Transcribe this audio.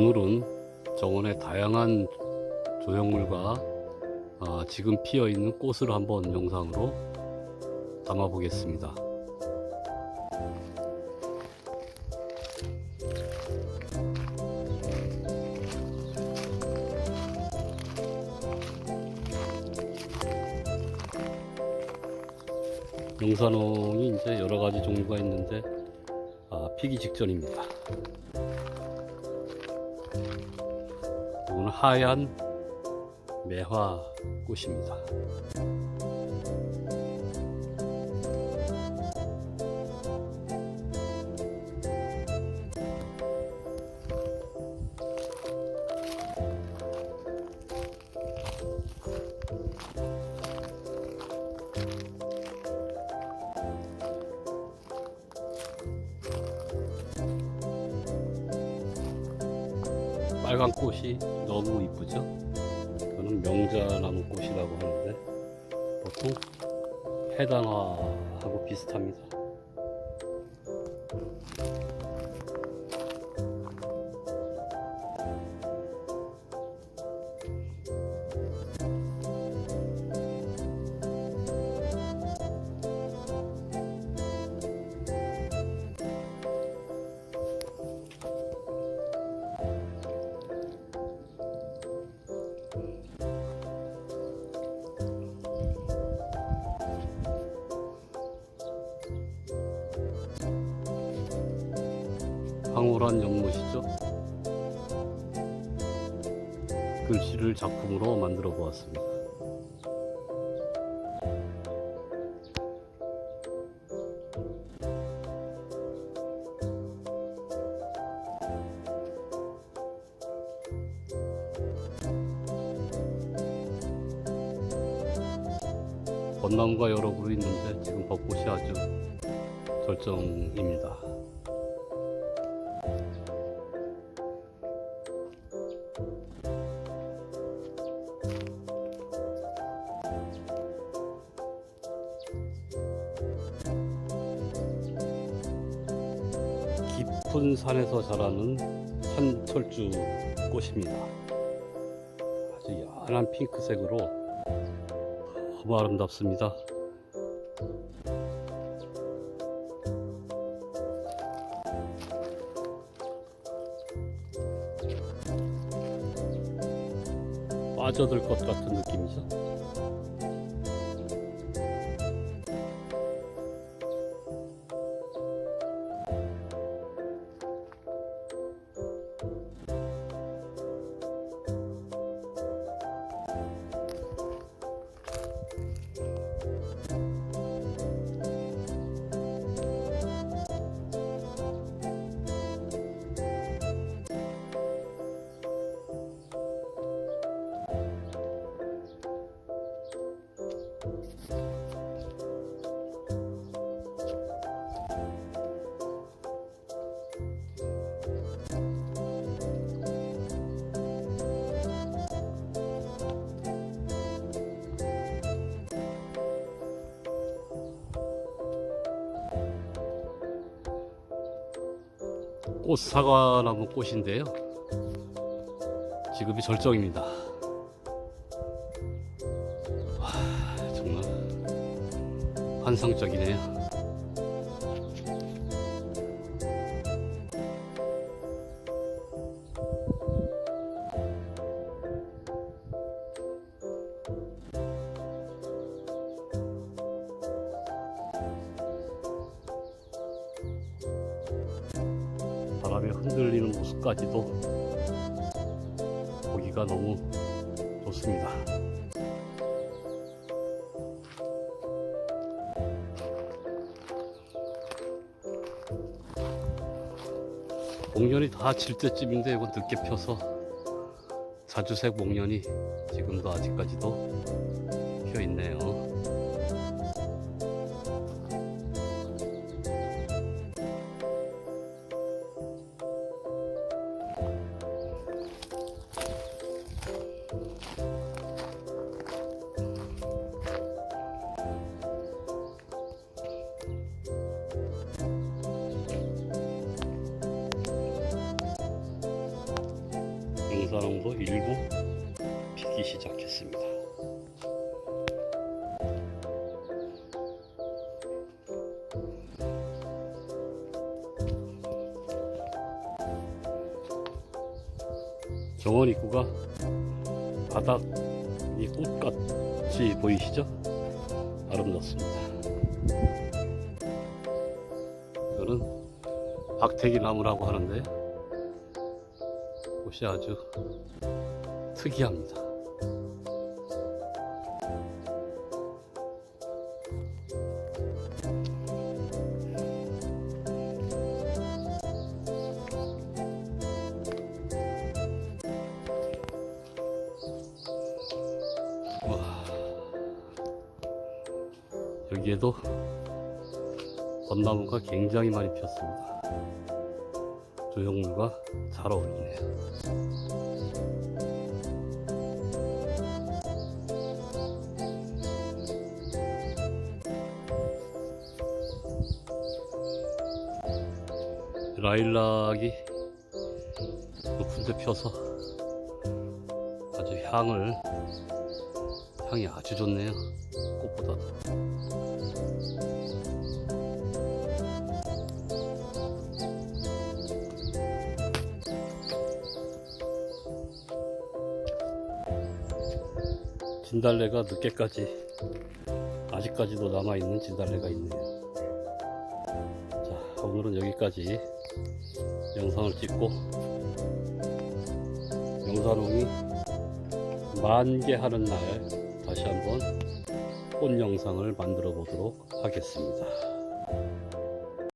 오늘은 정원의 다양한 조형물과 어, 지금 피어 있는 꽃을 한번 영상으로 담아 보겠습니다. 용산홍이 이제 여러 가지 종류가 있는데 아, 피기 직전입니다. 하얀 매화 꽃입니다. 빨간 꽃이 너무 이쁘죠? 저는 명자나무 꽃이라고 하는데 보통 해당화하고 비슷합니다. 황홀한 연못이죠. 글씨를 작품으로 만들어 보았습니다. 벚나무가 여러 그루 있는데 지금 벚꽃이 아주 절정입니다. 깊은 산에서 자라는 산철주 꽃입니다. 아주 연한 핑크색으로 너무 아름답습니다. 빠져들 것 같은 느낌이죠. 꽃 사과나무 꽃인데요. 지금이 절정입니다. 와, 정말 환상적이네요. 흔들리는 모습까지도 보기가 너무 좋습니다. 목련이 다 질 때쯤인데 이거 늦게 펴서 자주색 목련이 지금도 아직까지도 피어 있네요. 영산홍도 일부 피기 시작했습니다. 정원 입구가 바닥이 꽃같이 보이시죠? 아름답습니다. 이거는 박태기 나무라고 하는데 꽃이 아주 특이합니다. 와, 여기에도 벚나무가 굉장히 많이 피었습니다. 조형물과 잘 어울리네요. 라일락이 높은 데 펴서 아주 향을 향이 아주 좋네요 꽃보다도 진달래가 늦게까지 아직까지도 남아있는 진달래가 있네요 자 오늘은 여기까지 영상을 찍고 영산홍이 만개 하는 날 다시 한번 꽃 영상을 만들어 보도록 하겠습니다.